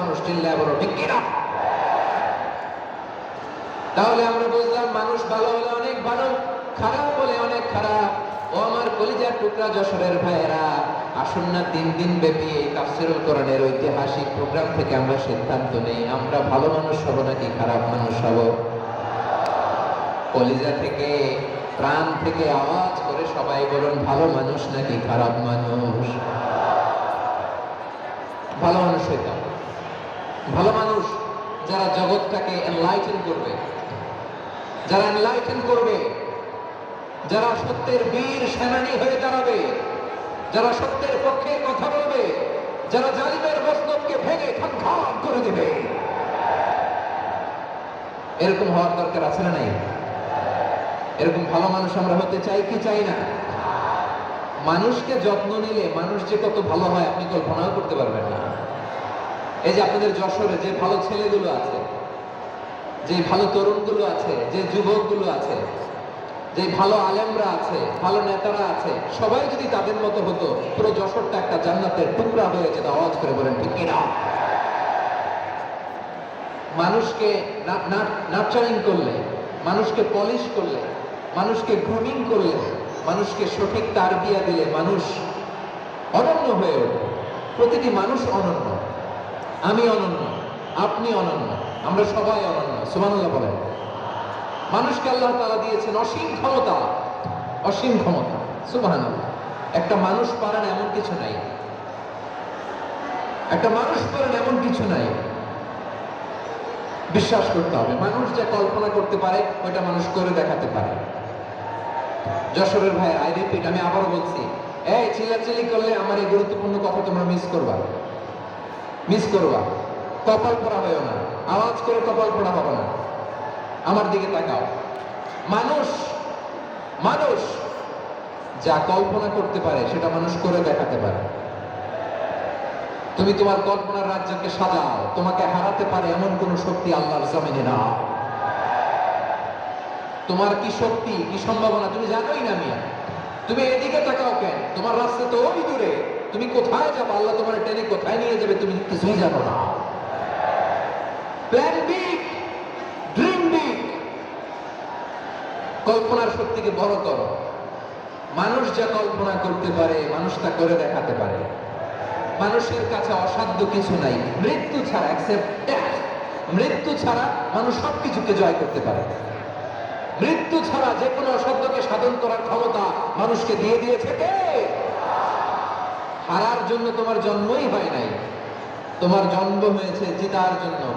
মানুষ চিল্লায় বলো, ঠিক কিনা? তাহলে আমরা বুঝলাম মানুষ ভালো হলে অনেক ভালো, খারাপ হলে অনেক খারাপ। ও আমার কলিজার টুকরা যশোরের ভাইয়েরা, আসুন না তিন দিন ব্যাপী এই তাফসিরুল কোরআনের ঐতিহাসিক প্রোগ্রাম থেকে আমরা সিদ্ধান্ত নেই, আমরা ভালো মানুষ হব নাকি খারাপ মানুষ হব? কলিজা থেকে, প্রাণ থেকে আওয়াজ করে সবাই বলুন, ভালো মানুষ নাকি খারাপ মানুষ? ভালো মানুষ হইতাম ভালো মানুষ যারা জগৎটাকে এনলাইটেন করবে। যারা এনলাইটেন করবে, যারা সত্যের বীর সেনানী হয়ে দাঁড়াবে, যারা সত্যের পক্ষে কথা বলবে, যারা জালিমের মস্তবকে ভেঙে খান করে দেবে। এরকম হওয়ার দরকার আছে না নাই? এরকম ভালো মানুষ আমরা হতে চাই কি চাই না? মানুষকে যত্ন নিলে মানুষ যে কত ভালো হয় আপনি কল্পনাও করতে পারবেন না। এই যে আপনাদের যশোরে যে ভালো ছেলেগুলো আছে, যে ভালো তরুণগুলো আছে, যে যুবকগুলো আছে, যে ভালো আলেমরা আছে, ভালো নেতারা আছে, সবাই যদি তাদের মতো হতো, পুরো যশোরটা একটা জান্নাতের টুকরা হয়ে যেত, আওয়াজ করে বলেন, ঠিক কিনা? মানুষকে নার্চারিং করলে, মানুষকে পলিশ করলে, মানুষকে গ্রুমিং করলে, মানুষকে সঠিক তার দিলে মানুষ অনন্য হয়ে ওঠে। প্রতিটি মানুষ অনন্য। আমি অনন্য, আপনি অনন্য, আমরা সবাই অনন্য সুমানুল্লাহ বলেন। মানুষকে আল্লাহ তালা দিয়েছেন অসীম ক্ষমতা অসীম ক্ষমতা সুবাহান একটা মানুষ পারেন এমন কিছু নাই। একটা মানুষ পারেন এমন কিছু নাই। বিশ্বাস করতে হবে, মানুষ যা কল্পনা করতে পারে, ওইটা মানুষ করে দেখাতে পারে। যশোরের ভাই, আই রিপিট, আমি আবারও বলছি, এই চিল্লাচিল্লি করলে আমার এই গুরুত্বপূর্ণ কথা তোমরা মিস করবা। মিস করবা। কপাল পড়া হয়েও না। আওয়াজ করে কপাল পড়া হবে না। আমার দিকে তাকাও। মানুষ মানুষ যা কল্পনা করতে পারে, সেটা মানুষ করে দেখাতে পারে। তুমি তোমার কল্পনার রাজ্যকে সাজাও। তোমাকে হারাতে পারে এমন কোন শক্তি আল্লাহর জমিনে না। তোমার কি শক্তি, কি সম্ভাবনা, তুমি জানোই না মিয়া। তুমি এদিকে তাকাও কেন? তোমার রাস্তা তো ওই দূরে তুমি কোথায় যাব? আল্লাহ তোমার টেনে কোথায় নিয়ে যাবে? তুমি কিছুই জানো না। প্ল্যান বিগ ড্রিম বিগ কল্পনার শক্তিকে বড় করো। মানুষ যা কল্পনা করতে পারে, মানুষ তা করে দেখাতে পারে। মানুষের কাছে অসাধ্য কিছু নাই। মৃত্যু ছাড়া অ্যাকসেপ্ট মৃত্যু ছাড়া মানুষ সবকিছুকে জয় করতে পারে। মৃত্যু ছাড়া যে কোনো অসাধ্যকে সাধন করার ক্ষমতা মানুষকে দিয়ে দিয়েছে কে? হারার জন্য তোমার জন্মই হয় নাই। তোমার জন্ম হয়েছে জিতার জন্য।